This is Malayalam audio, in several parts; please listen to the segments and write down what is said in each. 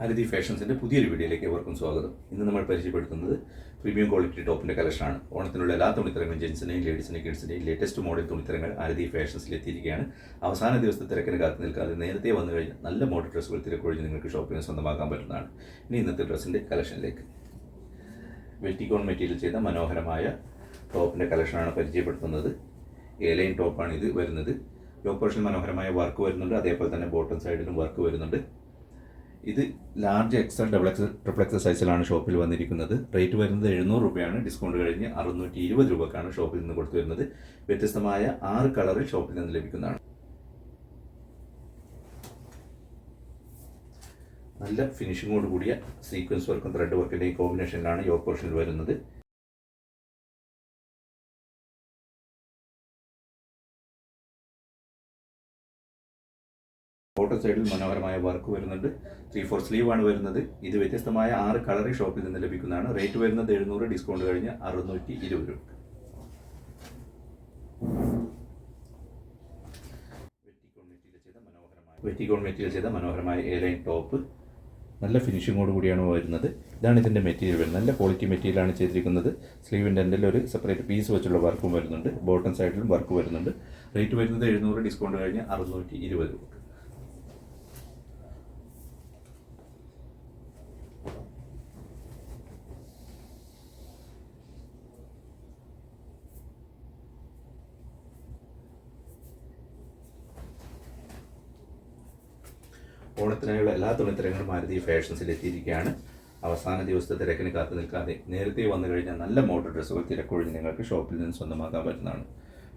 ഹരിതി ഫാഷൻസിന്റെ പുതിയൊരു വീഡിയോയിലേക്ക് ഏവർക്കും സ്വാഗതം. ഇന്ന് നമ്മൾ പരിചയപ്പെടുത്തുന്നത് പ്രീമിയം ക്വാളിറ്റി ടോപ്പിന്റെ കളക്ഷനാണ്. ഓണത്തിനുള്ള എല്ലാ തുണിത്തരങ്ങളും ജെൻസിനെയും ലേഡീസിനെയും കിഡ്സിനെയും ലേറ്റസ്റ്റ് മോഡൽ തുണിത്തരങ്ങൾ അരതി ഫാഷൻസിൽ എത്തിയിരിക്കുകയാണ്. അവസാന ദിവസത്തെ തിരക്കിന് കാത്തു നിൽക്കാതെ നേരത്തെ വന്നു കഴിഞ്ഞാൽ നല്ല മോഡൽ ഡ്രസ്സുകൾ തിരക്കൊഴിഞ്ഞ് നിങ്ങൾക്ക് ഷോപ്പിംഗ് സ്വന്തമാക്കാൻ പറ്റുന്നതാണ്. ഇനി ഇന്നത്തെ ഡ്രസ്സിന്റെ കളക്ഷനിലേക്ക്. വെറ്റിക്കോൺ മെറ്റീരിയൽ ചെയ്ത മനോഹരമായ ടോപ്പിന്റെ കളക്ഷനാണ് പരിചയപ്പെടുത്തുന്നത്. എലൈൻ ടോപ്പാണ് ഇത് വരുന്നത്. ലോ പോർഷൻ മനോഹരമായ വർക്ക് വരുന്നുണ്ട്. അതേപോലെ തന്നെ ബോട്ടം സൈഡിലും വർക്ക് വരുന്നുണ്ട്. ഇത് large XL double X triple X സൈസിലാണ് ഷോപ്പിൽ വന്നിരിക്കുന്നത്. റേറ്റ് വരുന്നത് എഴുന്നൂറ് രൂപയാണ്. ഡിസ്കൗണ്ട് കഴിഞ്ഞ് അറുന്നൂറ്റി ഇരുപത് രൂപക്കാണ് ഷോപ്പിൽ നിന്ന് കൊടുത്തു വരുന്നത്. വ്യത്യസ്തമായ ആറ് കളറിൽ ഷോപ്പിൽ നിന്ന് ലഭിക്കുന്നതാണ്. നല്ല ഫിനിഷിങ്ങോട് കൂടിയ സീക്വൻസ് വർക്കും ത്രെഡ് വർക്കിന്റെയും കോമ്പിനേഷനിലാണ് യോഗ പോർഷനിൽ വരുന്നത്. ബോട്ടം സൈഡിൽ മനോഹരമായ വർക്ക് വരുന്നുണ്ട്. ത്രീ ഫോർ സ്ലീവ് ആണ് വരുന്നത്. ഇത് വ്യത്യസ്തമായ ആറ് കളറി ഷോപ്പിൽ നിന്ന് ലഭിക്കുന്നതാണ്. റേറ്റ് വരുന്നത് എഴുന്നൂറ് ഡിസ്കൗണ്ട് കഴിഞ്ഞ് അറുന്നൂറ്റി ഇരുപത് രൂപ. വെറ്റിക്കോൺ മെറ്റീരിയൽ ചെയ്ത മനോഹരമായ എയർലൈൻ ടോപ്പ് നല്ല ഫിനിഷിങ്ങോട് കൂടിയാണ് വരുന്നത്. ഇതാണ് ഇതിന്റെ മെറ്റീരിയൽ വരുന്നത്. നല്ല ക്വാളിറ്റി മെറ്റീരിയലാണ് ചെയ്തിരിക്കുന്നത്. സ്ലീവിന്റെ എന്റെ ഒരു സെപ്പറേറ്റ് പീസ് വെച്ചുള്ള വർക്കും വരുന്നുണ്ട്. ബോട്ടം സൈഡിലും വർക്ക് വരുന്നുണ്ട്. റേറ്റ് വരുന്നത് എഴുന്നൂറ് ഡിസ്കൗണ്ട് കഴിഞ്ഞ് അറുന്നൂറ്റി ഇരുപത് രൂപ. ഓണത്തിനായുള്ള എല്ലാ തുണിത്തരങ്ങളും മാരുതി ഫാഷൻസിൽ എത്തിയിരിക്കുകയാണ് അവസാന ദിവസത്തെ തിരക്കിന് കാത്തു നിൽക്കാതെ നേരത്തെ വന്നു കഴിഞ്ഞാൽ നല്ല മോഡൽ ഡ്രസ്സുകൾ തിരക്കൊഴിഞ്ഞ് നിങ്ങൾക്ക് ഷോപ്പിൽ നിന്ന് സ്വന്തമാക്കാൻ പറ്റുന്നതാണ്.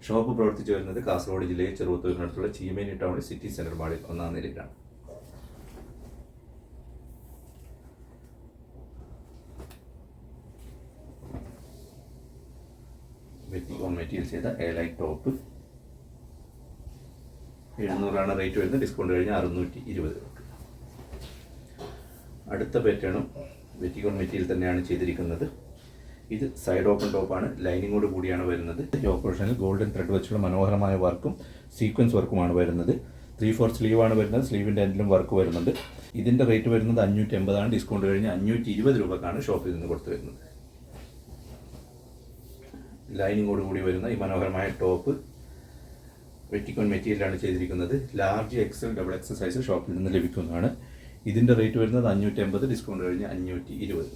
ഷോപ്പ് പ്രവർത്തിച്ചു വരുന്നത് കാസർഗോഡ് ജില്ലയിൽ ചെറുപത്തൂരിനടുത്തുള്ള ചീമേനി ടൗൺ സിറ്റി സെന്റർ മാളിൽ ഒന്നാം നിലയിലാണ്. മെറ്റീരിയൽ ചെയ്ത എ എയർലൈൻ ടോപ്പ് എഴുന്നൂറാണ് റേറ്റ് വരുന്നത്. ഡിസ്കൗണ്ട് കഴിഞ്ഞാൽ അറുന്നൂറ്റി ഇരുപത്. രൂപ അടുത്ത പാറ്റേണും വെറ്റിക്കോൺ മെറ്റീരിയൽ തന്നെയാണ് ചെയ്തിരിക്കുന്നത്. ഇത് സൈഡ് ഓപ്പൺ ടോപ്പാണ് ലൈനിങ്ങോട് കൂടിയാണ് വരുന്നത്. ഈ ഓപ്പറേഷനിൽ ഗോൾഡൻ ത്രെഡ് വെച്ചുള്ള മനോഹരമായ വർക്കും സീക്വൻസ് വർക്കുമാണ് വരുന്നത്. ത്രീ ഫോർ സ്ലീവ് ആണ് വരുന്നത്. സ്ലീവിന്റെ എൻഡിലും വർക്ക് വരുന്നുണ്ട്. ഇതിന്റെ റേറ്റ് വരുന്നത് അഞ്ഞൂറ്റി എൺപതാണ് ഡിസ്കൗണ്ട് കഴിഞ്ഞ് അഞ്ഞൂറ്റി ഇരുപത് രൂപക്കാണ് ഷോപ്പിൽ നിന്ന് കൊടുത്തു വരുന്നത്. ലൈനിങ്ങോട് കൂടി വരുന്ന ഈ മനോഹരമായ ടോപ്പ് വെറ്റിക്കോൺ മെറ്റീരിയലാണ് ചെയ്തിരിക്കുന്നത്. Large XL double XL size ഷോപ്പിൽ നിന്ന് ലഭിക്കുന്നതാണ്. ഇതിന്റെ റേറ്റ് വരുന്നത് അഞ്ഞൂറ്റി അമ്പത് ഡിസ്കൗണ്ട് കഴിഞ്ഞ് അഞ്ഞൂറ്റി ഇരുപത്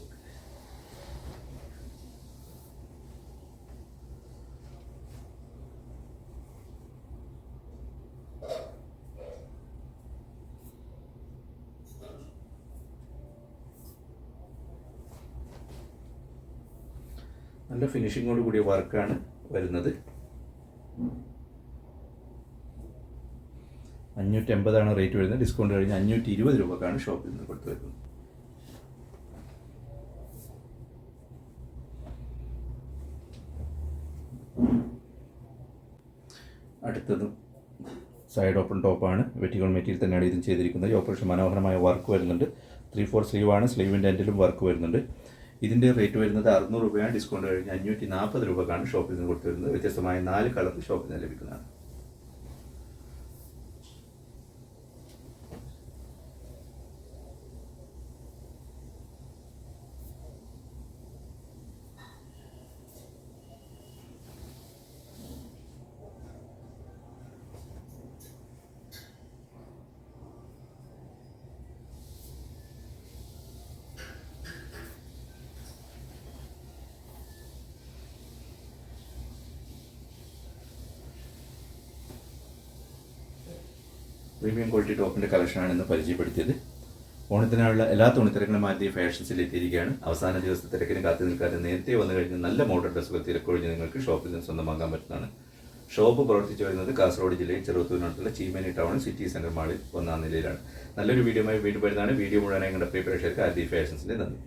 നല്ല ഫിനിഷിങ്ങോട് കൂടിയ വർക്കാണ് വരുന്നത്. അഞ്ഞൂറ്റി എൺപതാണ് റേറ്റ് വരുന്നത്. ഡിസ്കൗണ്ട് കഴിഞ്ഞ് അഞ്ഞൂറ്റി ഇരുപത് രൂപക്കാണ് ഷോപ്പിൽ നിന്ന് കൊടുത്തു വരുന്നത്. അടുത്തത് സൈഡ് ഓപ്പൺ ടോപ്പാണ് വെറ്റിക്കോൺ മെറ്റീരിയൽ തന്നെയാണ് ഇതും ചെയ്തിരിക്കുന്നത്. ഈ ഓപ്പറേഷൻ മനോഹരമായ വർക്ക് വരുന്നുണ്ട്. ത്രീ ഫോർ സ്ലീവാണ് സ്ലീവിന്റെ എൻഡിലും വർക്ക് വരുന്നുണ്ട്. ഇതിന്റെ റേറ്റ് വരുന്നത് അറുന്നൂറ് രൂപയാണ്. ഡിസ്കൗണ്ട് കഴിഞ്ഞ് അഞ്ഞൂറ്റി നാൽപ്പത് രൂപക്കാണ് ഷോപ്പിൽ നിന്ന് കൊടുത്തു വരുന്നത്. വ്യത്യസ്തമായ നാല് കളർ ഷോപ്പിൽ നിന്ന് ലഭിക്കുന്നതാണ്. പ്രീമിയം ക്വാളിറ്റി ടോപ്പിന്റെ കളക്ഷനാണ് ഇന്ന് പരിചയപ്പെടുത്തിയത്. ഓണത്തിനായുള്ള എല്ലാ തുണിത്തിരങ്ങളും മാറ്റി ഫാഷൻസിൽ എത്തിയിരിക്കുകയാണ്. അവസാന ദിവസത്തെ തിരക്കിന് കാത്തു നിൽക്കാതെ നേരത്തെ വന്നു കഴിഞ്ഞ് നല്ല മോഡൽ ഡ്രസ്സുകൾ തിരക്കൊഴിഞ്ഞ് നിങ്ങൾക്ക് ഷോപ്പിൽ നിന്ന് സ്വന്തമാക്കാൻ പറ്റുന്നതാണ്. ഷോപ്പ് പ്രവർത്തിച്ചു വരുന്നത് കാസർഗോഡ് ജില്ലയിൽ ചെറുത്തൂരിനടുത്തുള്ള ചീമേനി ടൗൺ സിറ്റി സെന്റർ മാളിൽ ഒന്നാം നിലയിലാണ്. നല്ലൊരു വീഡിയോയുമായി വീണ്ടും വരുന്നതാണ്. വീഡിയോ മുഴുവനായി കണ്ട പ്രിയ പ്രേക്ഷകർക്ക് ആദ്യ ഫാഷൻസിന്റെ നന്ദി.